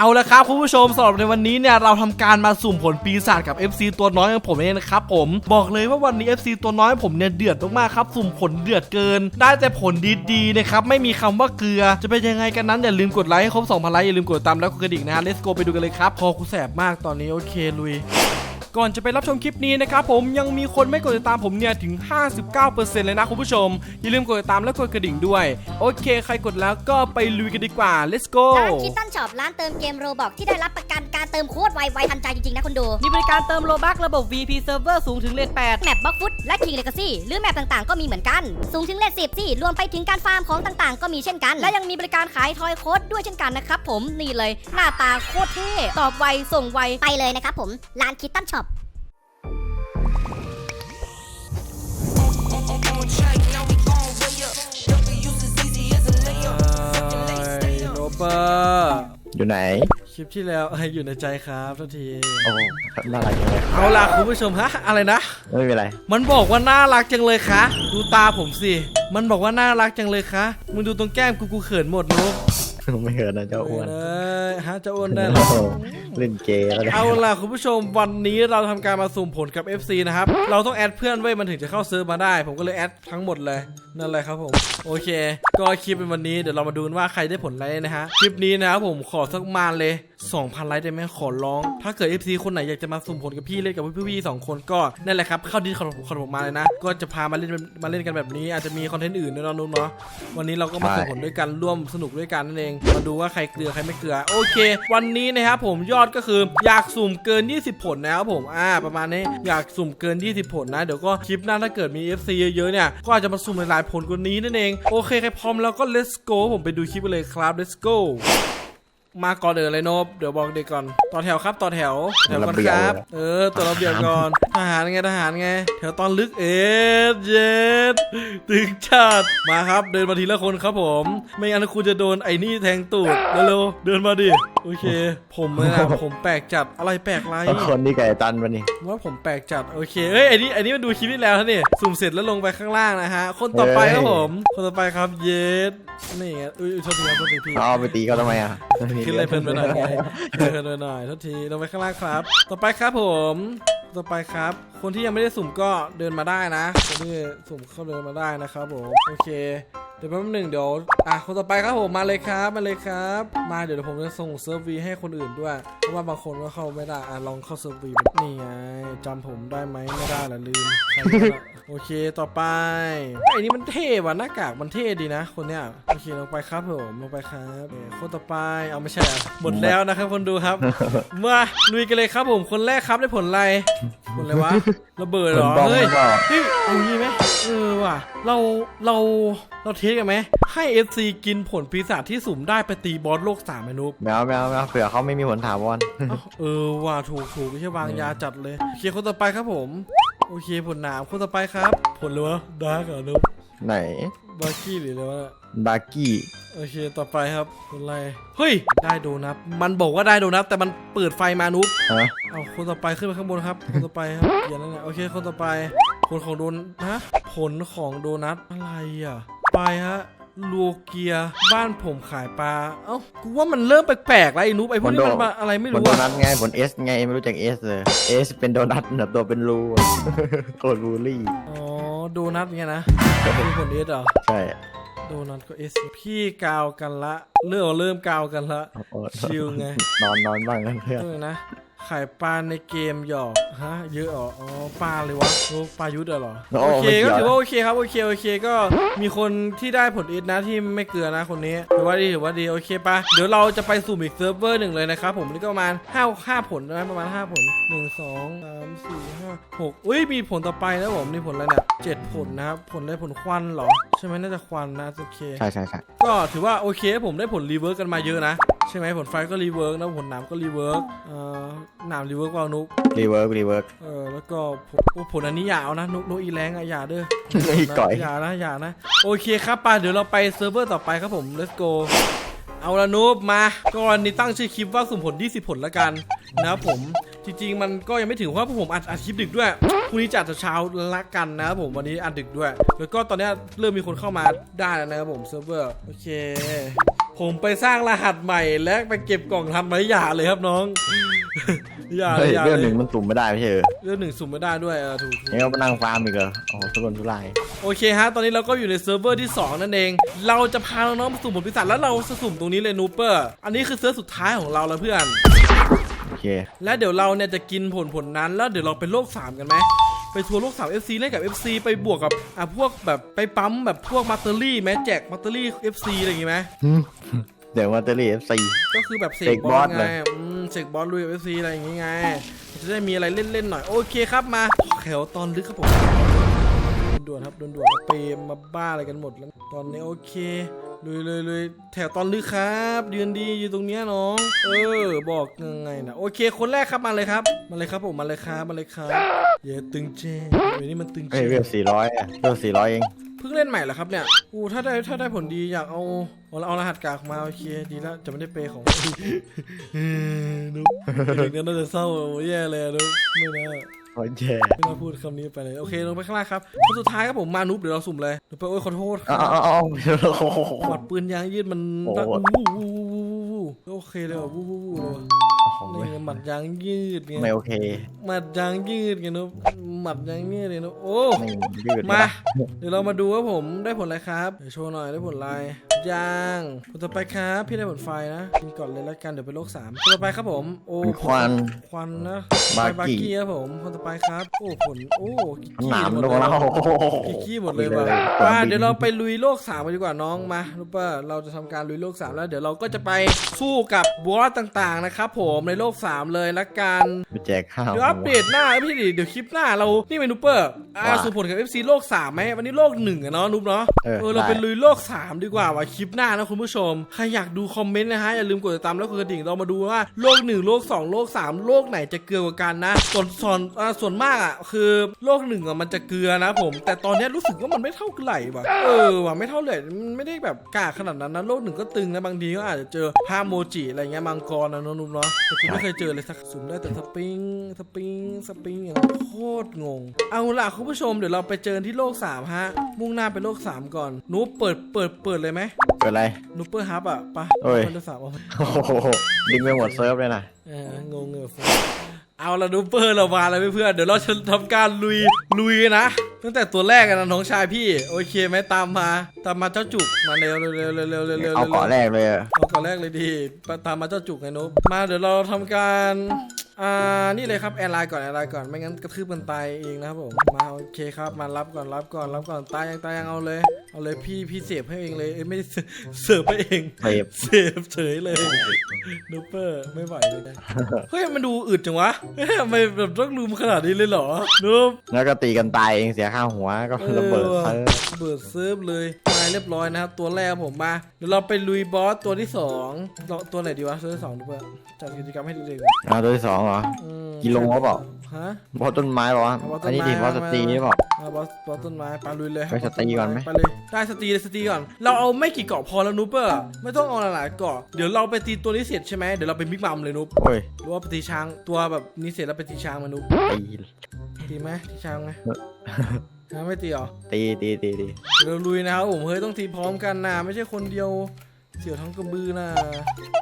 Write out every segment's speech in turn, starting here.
เอาละครับคุณผู้ชมสำหรับในวันนี้เนี่ยเราทำการมาสุ่มผลปีศาจกับ FC ตัวน้อยของผมเองนะครับผมบอกเลยว่าวันนี้ FC ตัวน้อยผมเนี่ยเดือดมากๆครับสุ่มผลเดือดเกิน ได้แต่ผลดีๆนะครับไม่มีคำว่าเกลือจะเป็นยังไงกันนั้นอย่าลืมกดไลค์ให้ครบ2,000ไลค์อย่าลืมกดติดตามแล้วกดกระดิ่งนะฮะเลสโกไปดูกันเลยครับพอกูแสบมากตอนนี้โอเคลุย ก่อนจะไปรับชมคลิปนี้นะครับผมยังมีคนไม่กดติดตามผมเนี่ยถึง 59%เลยนะคุณผู้ชม อย่าลืมกดติดตามและกดกระดิ่งด้วย โอเค ใครกดแล้วก็ไปลุยกันดีกว่า let's go ร้านคิตตันช็อปร้านเติมเกมโรบอกที่ได้รับประกัน การเติมโคตรไวไวทันใจจริงๆนะคุณดู มีบริการเติมโลบักระบบ VP Server สูงถึงเลท8แมปบล็อกฟุตและคิงเลกาซี่หรือแมปต่างๆ ก็มีเหมือนกัน สูงถึงเลทสิบสี่รวมไปถึงการฟาร์มของต่างๆ ก็มีเช่นกัน และยังมีบริการขายทอยโค้ดด้วยเช่นกันนะครับผมนี่เลย หน้าตาโคตรเท่ตอบไวส่งไวไปเลยนะครับผมร้านคิตตันช็อปโรเบอร์อยู่ไหนค ลิปที่แล้วอยู่ในใจครับทุกที โอ้น่ารักจังเลยเอาล่ะคุณผู้ชมฮะอะไรนะ ไม่เป็นไร มันบอกว่าน่ารักจังเลยคะ ดูตาผมสิ มันบอกว่าน่ารักจังเลยคะ มึงดูตรงแก้มกูกูเขินหมดนุ๊กไม่เหินนะเจ้าอ้วน เอ้ย ฮะเจะอ้วนได้เหรอโอ้เล่นเกย์แล้วนะเอาล่ะคุณผู้ชมวันนี้เราทำการมาสุ่มผลกับ FC นะครับ เราต้องแอดเพื่อนไว้ยมันถึงจะเข้าเซิร์ฟมาได้ ผมก็เลยแอดทั้งหมดเลยนั่นแหละครับผมโอเค ก็คลิปเป็นวันนี้เดี๋ยวเรามาดูกันว่าใครได้ผลอะไรนะฮะคลิปนี้นะครับผมขอสักประมาณเลย 2,000 ไลค์ได้ไหมขอร้อง ถ้าเกิด FC คนไหนอยากจะมาสุ่มผลกับพี่เล่นกับพี่ๆสองคนก็นั่นแหละครับเข้าดีขอขอผมมาเลยนะ ก็จะพามาเล่นมาเล่นกันแบบนี้ อาจจะมีคอนเทนต์อื่นด้วยเนาะนุ๊กเนาะวันนี้เราก็มาสุ่มผลด้วยกันร่วมสนุกด้วยกันนั่นเองมาดูว่าใครเกลือใครไม่เกลือโอเค วันนี้นะครับผมยอดก็คืออยากสุ่มเกิน 20 ผลนะครับผมอ่าประมาณนี้อยากสุ่มเกิน 20 ผลนะเดี๋ยวก็คลิปหน้าถ้าเกิดมี FC เยอะๆเนี่ยก็อาจจะมาสุ่มหลายๆผลกว่านี้นั่นเองโอเคใครพร้อมแล้วก็ let's go ผมไปดูคลิปกันเลยครับ let's go มาก่อนเดินเลยโนบเดี๋ยวบอกเด็กก่อน ต่อแถวครับต่อแถวแถวก่อนครับ เออตัวระเบียบก่อนทหารไงทหารไง แถวตอนลึกเอ็ดเย็ดตึงจัดมาครับ เดินมาทีละคนครับผม ไม่งั้นคุณจะโดนไอ้นี่แทงตูดเร็วๆเดินมาดิโอเค ผมเลยนะผมแปลกจัดอะไรแปลกไรเอาคนนี่ไก่ตันปะนี่ว่าผมแปลกจัดโอเคเอ้ยไอ้นี่ไอ้นี่มันดูคลิปที่แล้วนะนี่สุ่มเสร็จแล้วลงไปข้างล่างนะฮะ คนต่อไปครับผม คนต่อไปครับเย็ดนี่ไงอุ้ยอุ้ยโทษทีครับโทษทีพี่เอาไปตีเขาทำไมอะขึ้นเลยเพลินไปหน่อยไงเพลินไปหน่อยทุกทีลงไปข้างล่างครับ ต่อไปครับผม ต่อไปครับ คนที่ยังไม่ได้สุ่มก็เดินมาได้นะคนที่สุ่มเข้าเดินมาได้นะครับผม โอเค เดี๋ยวแป๊บหนึ่งเดี๋ยวอะคนต่อไปครับผมมาเลยครับมาเลยครับ มาเดี๋ยวผมจะส่งเซิร์ฟวีให้คนอื่นด้วย เพราะว่าบางคนก็เข้าไม่ได้อะลองเข้าเซิร์ฟวีนี่ไงจำผมได้ไหมไม่ได้ละลืมใครไม่ได้โอเคต่อไปไอ้นี่มันเท่ว่ะหน้ากากมันเท่ดีนะ คนเนี้ยโอเคลงไปครับผมลงไปครับเอ่อคนต่อไปเอาไม่ใช่อะหมดแล้วนะครับคนดูครับ มาลุยกันเลยครับผมคนแรกครับได้ผลอะไรผลอะไรวะระเบิดเหรอผลบอมเฮ้ยหรือเปล่าเฮ้ยเอางี้ไหมเออว่ะเราเราเราเทสกันไหมให้ FC กินผลปีศาจที่สุ่มได้ไปตีบอสโลกสามไอ้นุ๊กแมวแมวแมวเผื่อเขาไม่มีผลถาวรเอ้าเออว่ะถูกถูกไม่ใช่วางยาจัดเลยโอเคคนต่อไปครับผม โอเคผลหนามคนต่อไปครับ ผลเลยวะดาร์กเหรอนุ๊กไหนบาร์กี้หรืออะไรวะบาร์กี้ โอเคต่อไปครับผลอะไรเฮ้ยได้โดนัทมันบอกว่าได้โดนัทแต่มันเปิดไฟมานุ๊กฮะเอาคนต่อไปขึ้นไปข้างบนครับ คนต่อไปครับเขียนนั่นแหละโอเคคนต่อไปผลของโดนฮะผลของโดนัทอะไรอะ ไปฮะลูเกียบ้านผมขายปลา เอ้า กูว่ามันเริ่มแปลกๆแล้วไอ้นุ๊กไอ้พวกนี้มันมาอะไรไม่ผลรู้โดอะนัทไงผลเอสไงไม่รู้จักเอสเลยเอสเป็นโดนัทแบบตัวเป็นรูโคตรบูลลี่ อ๋อ โดนัทไงนะมีผลเอสเหรอ ใช่ โดนัทก็เอสพี่กาวกันละ เริ่มเริ่มกาวกันละโอ้โหชิลไง นอนนอนบ้างกันเพื่อนเออนะ ขายปลาในเกมหยอกฮะเยอะเหรออ๋อปลาเลยวะโอ้ปลายุทธเหรอโอ้โอเคไม่ก็เกี่ยวถือว่าโอเคครับโอเคโอเคก็มีคนที่ได้ผลเอสนะที่ไม่เกลือนะคนนี้ถือว่าดีถือว่าดีโอเคปะเดี๋ยวเราจะไปสุ่มอีกเซิร์ฟเวอร์หนึ่งเลยนะครับผมนี่ก็ประมาณ5 5ผลนะประมาณ5ผล1 2 3 4 5 6อุ้ยมีผลต่อไปนะผมนี่ผลอะไรเนี่ยเจ็ดผลนะครับผลอะไรผลควันเหรอใช่ไหมน่าจะควันนะโอเคใช่ใช่ใช่ก็ถือว่าโอเคผมได้ผลรีเวิร์กกันมาเยอะนะใช่ไหมผลไฟก็รีเวิร์กนะผลหนามก็รีเวิร์กเอ่อหนามรีเวิร์กว่านุกรีเวิร์กรีเวิร์กเออแล้วก็ผลโอ้ผลอันนี้อย่าเอานะนุกนุกอีแรงอะอย่าเด้ออีก่อยอย่านะอย่านะโอเคครับไปเดี๋ยวเราไปเซิร์ฟเวอร์ต่อไปครับผม let's go เอาละนุบมาก็วันนี้ตั้งชื่อคลิปว่าสุ่มผล20ผลละกันนะครับผมจริงๆมันก็ยังไม่ถึงเพราะว่าพวกผมอัดอัดคลิปดึกด้วยพรุ่งนี้จัดแต่เช้าละกันนะครับผมวันนี้อัดดึกด้วย แล้วก็ตอนนี้เริ่มมีคนเข้ามาได้แล้วนะครับผมเซิร์ฟเวอร์โอเค ผผมไปสร้างรหัสใหม่และไปเก็บกล่องทันไหมอย่าเลยครับน้องอย่าเลเฮ้ยยอย่าเรื่องเลหนึ่ยงมันสุ่มไม่ได้ไม่ใช่เหรอเรื่องหนึ่งสุ่มไม่ได้ด้วยเออถูกถูกนี่ก็มานั่งฟาร์มอีกเหรอโอ้โหทุรนทุรายโอเคฮะ ตอนนี้เราก็อยู่ในเซิร์ฟเวอร์ที่ 2 นั่นเอง เราจะพาน้องๆมาสุ่มผลพิศาจแล้วเราจะสุ่มตรงนี้เลยนูเปอร์ อันนี้คือเซิร์ฟสุดท้ายของเราแล้วเพื่อน โอเค และเดี๋ยวเราเนี่ยจะกินผลผลนั้นแล้วเดี๋ยวเราไปโลก3กันไหมไป ทัวร์โลก3 FC เล่นกับ FC ไปบวกกับอะพวกแบบไปปั๊มแบบพวกมาเตอรี่ไหมแจกมาเตอรี่ FC อะไรอย่างงี้ไหมเดี๋ยวมาเตอรี่เอฟซีก็คือแบบเสเสกกบบออสสไงเลยอืมเสกบอสลุยกับ FC อะไรอย่างงี้ไงจะได้มีอะไรเล่นๆหน่อยโอเคครับมาแถวตอนลึกครับผมด่วนๆครับด่วนๆครับเปรมมาบ้าอะไรกันหมดแล้วตอนนี้โอเค ลุยเลยเลยแถวตอนลึกครับยืนดีอยู่ตรงเนี้ยน้อง เออ บอกยังไงนะโอเค คนแรกครับมาเลยครับ มาเลยครับผมมาเลยครับมาเลยครับเย้ตึงเจเดี๋ยวนี้มันตึงเจเฮ้ยเวลสี่ร้อยอะเวลสี่ร้อยเอง เพิ่งเล่นใหม่เหรอครับเนี่ยอู้ถ้าได้ถ้าได้ผลดีอยากเอาเอาเอารหัสกากมาโอเคดีแล้วจะไม่ได้เปย์ของ นุ๊กเด็กนั้นน่าจะเศร้าแย่เลยอะนุ๊กไม่นะ โอ้ยแย่ไม่น่าพูดคำนี้ไปเลย โอเคลงไปข้างล่างครับคนสุดท้ายครับผมมานุบเดี๋ยวเราสุ่มเลยเดี๋ยวไปโอ้ยขอโทษคเอ้ารับเอ้าเอ้าโอ้โหหมัดปืนยางยืดมันโอ้โหวู้วู้วู้วู้วู้โอเคเลยว่ะวู้วู้วู้เลยว่ะนี่ไงหมัดยางยืดไงไม่โอเคหมัดยางยืดไงนุบหมัดยางยืดเลยนุบโอ้ ไม่ยืดมาไได้เดี๋ยวเรามาดูว่าผมได้ผลอะไรครับ เดี๋ยวโชว์หน่อยได้ผลอะไร ยางผลต่อไปครับพี่ได้ผลไฟนะกินก่อนเลยแล้วกันเดี๋ยวไปโลกสามผลต่อไปครับผม โอ้เป็นควันควันนะบาบากี้กี้ครับผมคนต่อไปครับ โอ้ผลโอ้กิ๊กหนามหมดโดเลนยแล้วว่ะโอ้โหกิ๊กกี้หมดเลยว่ะปิมาบินเดี๋ยวเราไปลุยโลกสามกันดีกว่าน้องมาลูเปอร์เราจะทำการลุยโลกสามแล้วเดี๋ยวเราก็จะไปสู้กับบอสต่างๆนะครับผมในโลกสามเลยละกันไปแจกข้าวเดี๋ยวอัปเดตหน้าไม่ใช่ดิเดี๋ยวคลิปหน้าเรานี่เป็นนูเปอร์อ่าว่าสู่ผลกับ FC โลก3ไหมวันนี้โลก1อะเนาะนุ๊ปเนาะเออเออเราได้เป็นลุยโลก3ดีกว่าว่ะคลิปหน้านะคุณผู้ชม ใครอยากดูคอมเมนต์นะฮะ อย่าลืมกดติดตามแล้วกดกระดิ่งเรามาดูว่าโลก1โลก2โลก3โลกไหนจะเกลือกว่ากันนะส่วนส่วนอ่าส่วนมากอะคือโลกหนึ่งอะมันจะเกลือนะผม แต่ตอนเนี้ยรู้สึกว่ามันไม่เท่าไหร่ว่ะเออว่ะไม่เท่าไหร่มันไม่ได้แบบกล้าขนาดนั้นนะโลกหนึ่งก็ตึงนะบางทีก็อาจจะเจอภาโมจิอะไรเงี้ยมังกรนะเนอะนุ๊ปเนาะแต่กูไม่เคยเจอเลยสักสุ่มได้แต่สปริงสปริงสปริงอย่างโคตรงง เอาล่ะคุณผู้ชมเดี๋ยวเราไปเจอที่โลก3ฮะมุ่งหน้าไปโลก 3 ก่อนหนูเปิดเปิดเปิดเลยไหมเกิดอะไรนูเปอร์ฮับอะปะโอ้ย มันจะสามเอาโอ้โหดึงไปหมดเซิร์ฟเลยนะเอองงเงอฟเอาละนูเปอร์เรามาแล้วเพื่อนๆเดี๋ยวเราจะทำการลุยลุยนะ ตั้งแต่ตัวแรกกันนะน้องชายพี่ โอเคไหมตามมา ตามมาเจ้าจุกมาเร็วเร็วเร็วเร็วเร็วเร็วเร็วเอาเกาะแรกเลยอะเอาก่อนแรกเลยดีตามมาเจ้าจุกไงนุ๊กมาเดี๋ยวเราทำการ อ่า นี่เลยครับแอร์ไลน์ก่อนแอร์ไลน์ก่อน ไม่งั้นกระทืบกันตายเองนะครับผม มาโอเคครับ มารับก่อนรับก่อนรับก่อนตายยังตายยังเอาเลย เอาเลยพี่พี่เสียบให้เองเลยเอ้ยไม่ได้เสิร์ฟเสิร์ฟให้เองเทปเสียบเฉยเลยนูเปอร์ไม่ไหวเลยนะเฮ้ยมันดูอึดจังวะเฮ้ยทำไมแบบต้องลุมขนาดนี้เลยเหรอนูบ แล้วก็ตีกันตายเองเสียค่าหัวก็ระเบิดเซิร์ฟเบิดเซิร์ฟเลยตายเรียบร้อยนะครับ ตัวแรกผมมาเดี๋ยวเราไปลุยบอสตัวที่สองเราตัวไหนดีวะ ตัวที่สองดูเพื่อจัดกิจกรรมให้ดีๆก่อนอ่าตัวที่สองเหรอ อืมกิโลเปล่า ฮะบอสต้นไม้เปล่าวะเอาบอสต้อันนนี้ไม้ดิบอสสตรีหรือเปล่ามาบอสบอสต้นไม้ไปลุยเลยไปสตรีก่อนไหมไปเลยได้สตรีเลยสตรีก่อน เราเอาไม่กี่เกาะพอแล้วนูเปอร์ไม่ต้องเอาหลายๆเกาะเดี๋ยวเราไปตีตัวนี้เสร็จใช่ไหมเดี๋ยวเราไปบิ๊กบัมเลยนุ๊ปโอ้ยหรือว่าไปตีช้างตัวแบบนี้เสร็จแล้วไปตีช้างมานุ๊ปตี ตีไหมตีช้างไหมฮะไม่ตีเหรอตีตีตีตีเดี๋ยวเราลุยนะครับผมเฮ้ยต้องตีพร้อมกันนะไม่ใช่คนเดียวเสียวทั้งกระบือนะ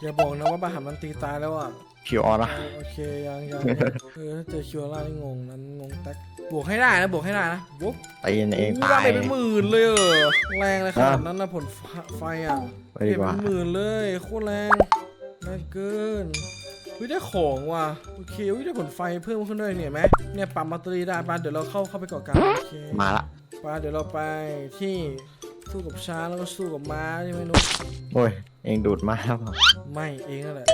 อย่าบอกนะว่าบาหันมันตีตายแล้วอะ คิวออนนะเออโอเคยังยังเออถ้าเจอคิวล่านี่งงนั้นงงแท็กบวกให้ได้นะบวกให้ได้นะบวกตีกันเองโอ้ตาว่ายไปเป็นหมื่นเลยเออแรงเลยขนาดฮะนั้นนะผลไฟอะไปดีกว่า เป็นหมื่นเลยโคตรแรงแรงเกินวิได้ของว่ะโอเควิได้ผลไฟเพิ่มขึ้นด้วยเนี่ยเห็นไหมเนี่ยปั๊มแบตเตอรี่ได้ป่ะเดี๋ยวเราเข้าเข้าไปก่อนกันโอเค มาละป่ะเดี๋ยวเราไปที่สู้กับช้างแล้วก็สู้กับม้าใช่ไหมนุ๊กโอ้ย เองดูดมาเปล่าไม่เองนั่นแหละ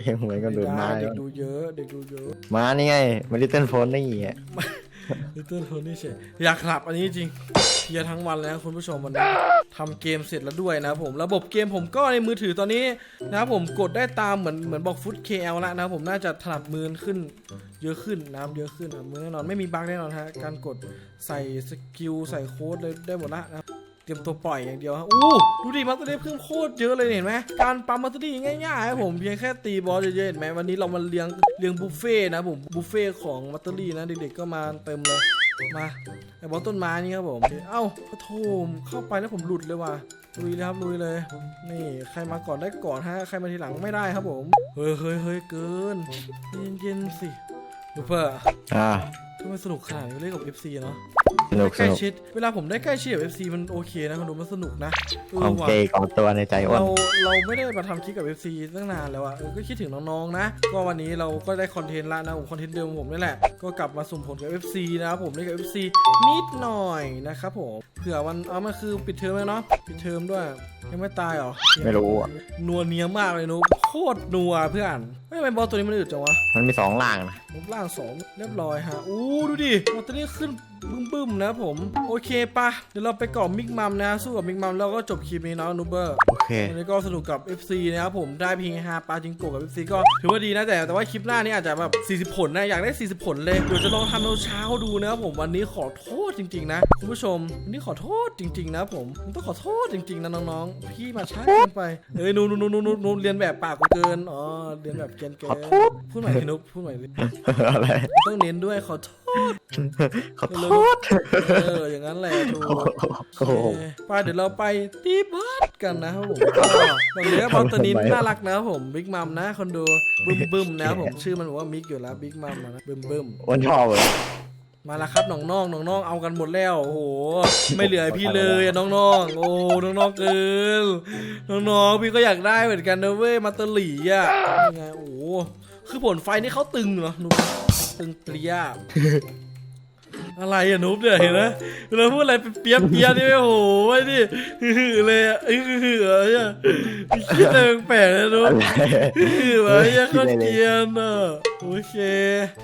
เองเหมือนกับดูดมาเด็กดูเยอะเด็กดูเยอะมานี่ไงมาลิตเติ้ลโฟนนี่อะลิตเติ้ลโทนี่เฉยอยากหลับอันนี้จริงเพลียทั้งวันเลยนะคุณผู้ชมวันนี้ทำเกมเสร็จแล้วด้วยนะครับผมระบบเกมผมก็ในมือถือตอนนี้นะครับผมกดได้ตามเหมือนเหมือนบอกฟุต KL แล้วนะครับผมน่าจะถนัดมือขึ้น เยอะขึ้นนะครับเยอะขึ้นอะมือแน่นอนไม่มีบั๊กแน่นอนฮะการกดใส่สกิลใส่โค้ดเลยได้หมดละนะครับ เตรียมตัวปล่อยอย่างเดียวฮะอู้ดูดิมัตเตอร์เพิ่มโคตรเยอะเลยเห็นไหมการปั๊มมัตเตอร์ง่ายๆครับผมเพียงแค่ตีบอสเยอะๆเห็นไหมวันนี้เรามาเลี้ยงเลี้ยงบุฟเฟ่ต์นะผมบุฟเฟ่ต์ของมัตเตอรี่นะเด็กๆก็มาเต็มเลยมาไอ้บอลต้นไม้นี่ครับผม เอ้าปะโถมเข้าไปแล้วผมหลุดเลยว่ะลุยเลยครับลุยเลย นี่ใครมาก่อนได้ก่อนฮะใครมาทีหลังไม่ได้ครับผม เฮ้ยเฮ้ยเฮ้ยเกินเย็นๆสิดูเพื่ออ่าทำไมสนุกขนาดนี้เล่นกับ FC เนาะ สนุกใกสล้นุกชิด เวลาผมได้ใกล้ชิดกับ FC มันโอเคนะคุณดูมันสนุกนะเอควาอมว่ะ เกย์ของตัวในใจอ้วน เราเราไม่ได้มาทำคลิปกับ FC ตั้งนานแล้วอะเออก็คิดถึงน้องๆนะ ก็วันนี้เราก็ได้คอนเทนต์ละนะผมคอนเทนต์เดิมของผมนี่แหละ ก็กลับมาสุ่มผลกับ FC นะครับผมเล่นกับ FC นิดหน่อยนะครับผมเผื่อวันเอามันคือปิดเทอมแล้วเนาะปิดเทอมด้วยยังไม่ตายเหรอไม่รู้อะนัวเนียมากเลยนุ๊กโคตรนัวเพื่อนไม่ทำไมบอลตัวนี้มันอึดจังวะ มันมีสองล่างนะรูปร่างสองเรียบร้อยฮะอู้ดูดิลอตเตอรี่ขึ้น บึ้มบึ้มๆนะผม โอเคปะเดี๋ยวเราไปเกาะมิกมัมนะสู้กับมิกมัมแล้วก็จบคลิปนี้เนาะนูเบอร์โอเควันนี้ก็สนุกกับ FC นะครับผมได้เพียงฮาปาจิงโกะกับ FC ก็ถือว่าดีนะแต่แต่ว่าคลิปหน้านี้อาจจะแบบ40 ผลนะอยากได้ 40 ผลเลยเดี๋ยวจะลองทำเช้าๆดูนะครับผมวันนี้ขอโทษจริง ๆ นะคุณผู้ชมวันนี้ขอโทษจริง ๆ นะผมผมต้องขอโทษจริง ๆ นะน้องๆพี่มาช้าเกินไปเอ้ยนูนูนูนูนูนูเรียนแบบปากกูเกินอ๋อเรียนแบบเกินเกินพูดใหม่พี่นุ๊กพูดใหม่ดิอะไรต้องเน้นด้วยขอโทษ ขอโทษเอออย่างนั้นแหละถูกโอ้โหโอเคไปเดี๋ยวเราไปตีบัสกันนะครับผมก็วันนี้บอลตัวนี้น่ารักนะครับผมบิ๊กมัมนะคนดูบึ้มบึ้มนะครับผมชื่อมันบอกว่ามิกอยู่แล้วบิ๊กมัมนะบึ้มบึ้มอ้วนชอบเลยมาแล้วครับน้องน้องน้องน้องๆเอากันหมดแล้วโอ้โหไม่เหลือให้พี่เลยอะน้องน้องๆโอ้น้องน้องๆเกินน้องน้องๆพี่ก็อยากได้เหมือนกันนะเว้ยมาตอหลีอะยังไงโอ้โห คือผลไฟนี่เขาตึงเหรอหนุ่มตึงเตรี้ย อะไรอะนุ๊บเนี่ยเห็นไหมเราพูดอะไรเปียบเปียนี่ไม่โอ้โหไอ้นี่หือเลยอะอื้อหืออะไรอะคิดอะไรแปลกนะนุ๊บอะไรหืออะไรอะโคตรเกียนอะโอเค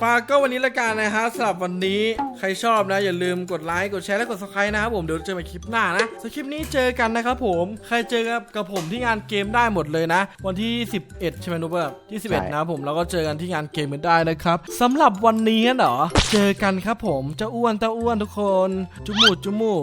ปาก็วันนี้ละกันนะฮะสำหรับวันนี้ใครชอบนะ อย่าลืมกดไลค์กดแชร์และกด subscribe นะครับผมเดี๋ยวเจอกันคลิปหน้านะสำหรับคลิปนี้เจอกันนะครับผมใครเจอกับผมที่งานเกมได้หมดเลยนะ วันที่ 11 ใช่ไหมนุ๊บอะที่ 11 นะผมแล้วก็เจอกันที่งานเกมกันได้นะครับสำหรับวันนี้เหรอเจอกันครับผมเจ้าอ้วนเจ้าอ้วนทุกคน จุมูจุมู